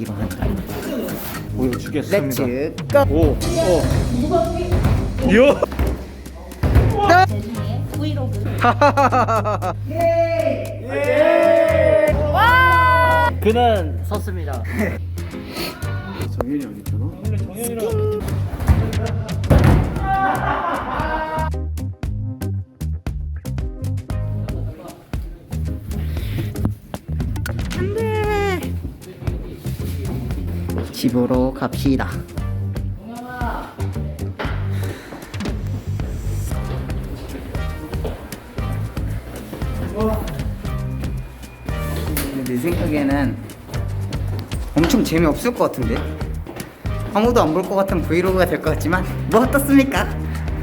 하기로 한다. 보여주겠습니다. 렛츠 고! 오, 오. 요. 나중에 브이로그 그는 섰습니다. 정현이 어디 있잖아. 원래 정현이랑. 집으로 갑시다. 근데 내 생각에는 엄청 재미없을 것 같은데? 아무도 안 볼 것 같은 브이로그가 될 것 같지만 뭐 어떻습니까?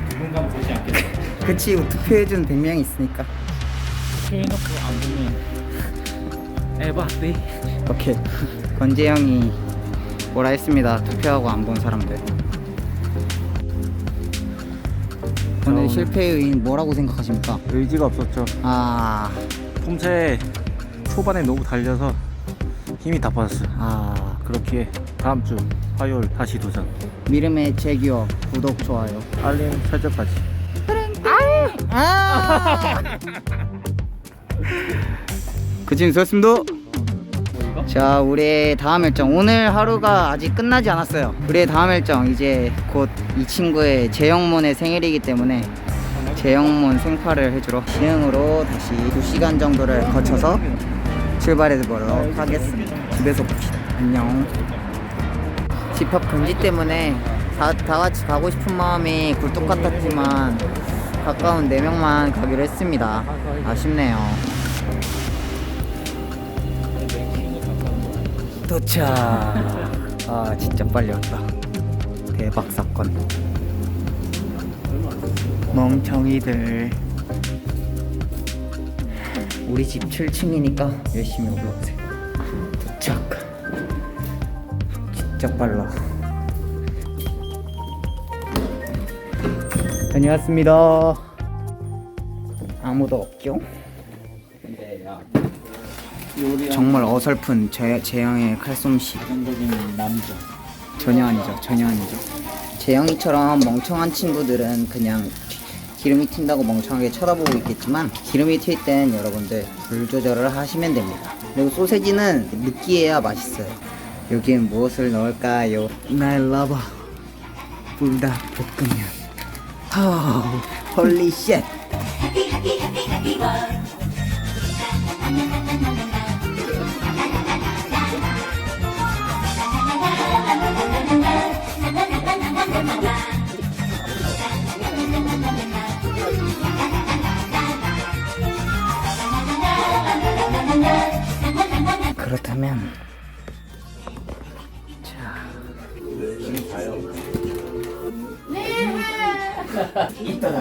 누군가 보지 않겠어. 그치 투표해준 100명이 있으니까 해놓고 안 보면 에바데. 오케이 권재 형이 뭐라 했습니다 투표하고 안 본 사람들 오늘 오늘- 실패의 요인 뭐라고 생각하십니까? 의지가 없었죠. 아, 품새 초반에 너무 달려서 힘이 다 빠졌어요. 아 그렇게 다음 주 화요일 다시 도전. 미름의 재기업 구독 좋아요 알림 설정까지. 아! 그진 수고했습니다 자 우리의 다음 일정. 오늘 하루가 아직 끝나지 않았어요. 우리의 다음 일정 이제 곧 이 친구의 재영몬의 생일이기 때문에 재영몬 생파를 해주러 시흥으로 다시 2시간 정도를 거쳐서 출발해 보도록 하겠습니다. 집에서 봅시다. 안녕. 집합 금지 때문에 다, 다 같이 가고 싶은 마음이 굴뚝 같았지만 가까운 4명만 가기로 했습니다. 아쉽네요 도착. 아 진짜 빨리 왔다. 대박 사건. 멍청이들. 우리 집 7층이니까 열심히 올라오세요 도착. 진짜 빨라. 다녀왔습니다. 아무도 없죠? 정말 어설픈 제, 재영의 칼솜씨 남자. 전혀 아니죠 전혀 아니죠 재영이처럼 멍청한 친구들은 그냥 기름이 튄다고 멍청하게 쳐다보고 있겠지만 기름이 튈 땐 여러분들 불 조절을 하시면 됩니다 그리고 소세지는 느끼해야 맛있어요 여기엔 무엇을 넣을까요? 날 러버 불닭 볶음면 호 홀리 쉣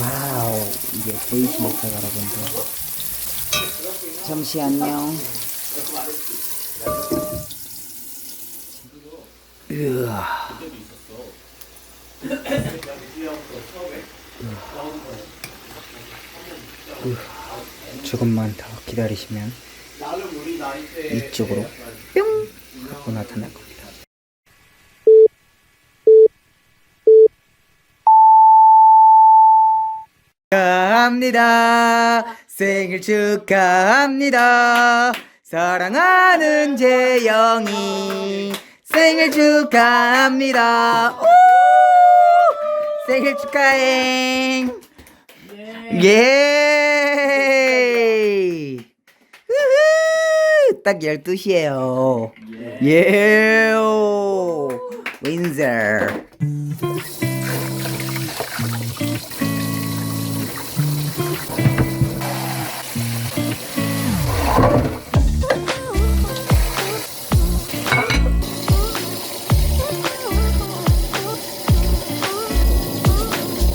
와우 이게 보이십니까 여러분들 잠시 안녕. 으아 조금만 더 기다리시면 이쪽으로 뿅 하고 나타날 겁니다. 축하합니다. 생일 축하합니다. 사랑하는 재영이 생일 축하합니다. 우! 생일 축하해. 예! 우후! 딱 12시에요. 예! 윈저.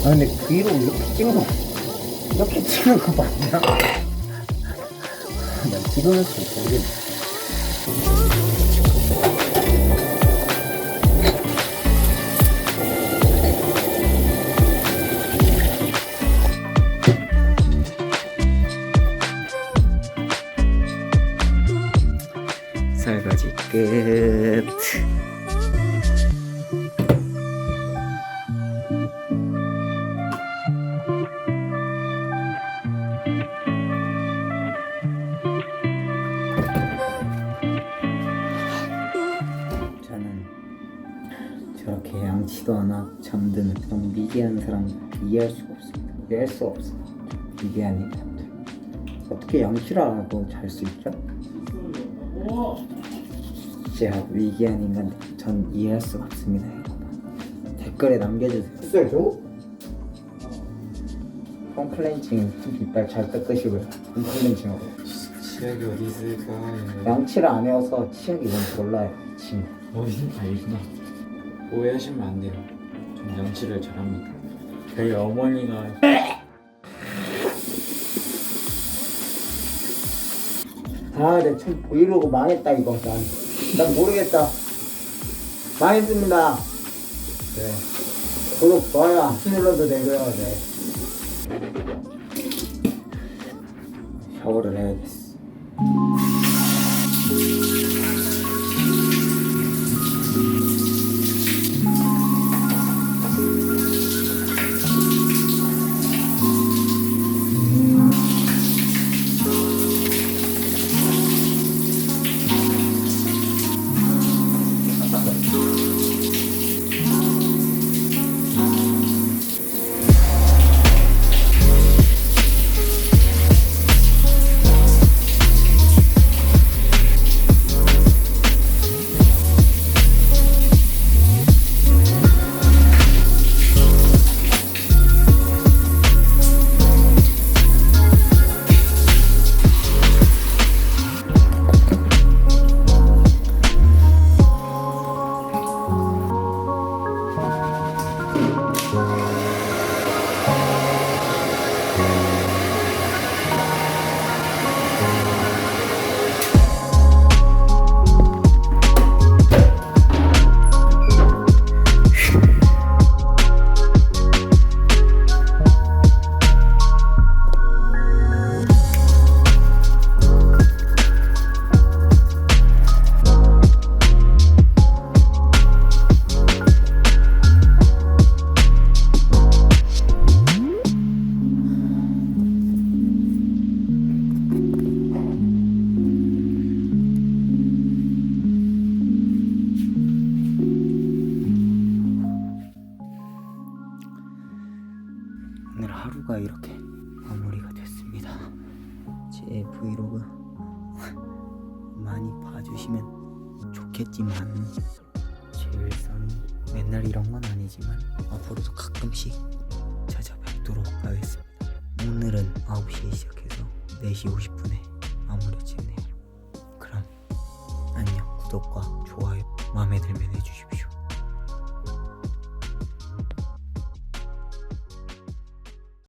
아 근데 브이로그 이렇게 찍는 거 이렇게 찍는 거 맞냐? 좀 모르겠네 설거지 끝 저렇게 양치도 안 하고 잠드는 그런 미개한 사람 이해할 수가 없습니다. 이해할 수 없어. 미개한 인간들. 어떻게 양치를 안 하고 잘 수 있죠? 진짜 위기한 인간들 전 이해할 수가 없습니다 여러분 댓글에 남겨주세요 진짜죠? 컴플레인칭 이빨 잘 닦으시고요 컴플레인칭하고 치약이 어디 있을까? 양치를 안 해서 치약이 뭔지 몰라요 지금 어디 알구나. 오해하시면 안 돼요. 전 양치를 잘합니다. 저희 어머니가 아내참 브이로그 망했다 이거. 난, 난 모르겠다. 망했습니다. 네. 구독 좋아요. 안 눌러도 되고요 네 샤워를 해야겠어 오늘 하루가 이렇게 마무리가 됐습니다. 제 브이로그 많이 봐주시면 좋겠지만 제 일상 맨날 이런 건 아니지만 앞으로도 가끔씩 찾아뵙도록 하겠습니다. 오늘은 9시에 시작해서 4시 50분에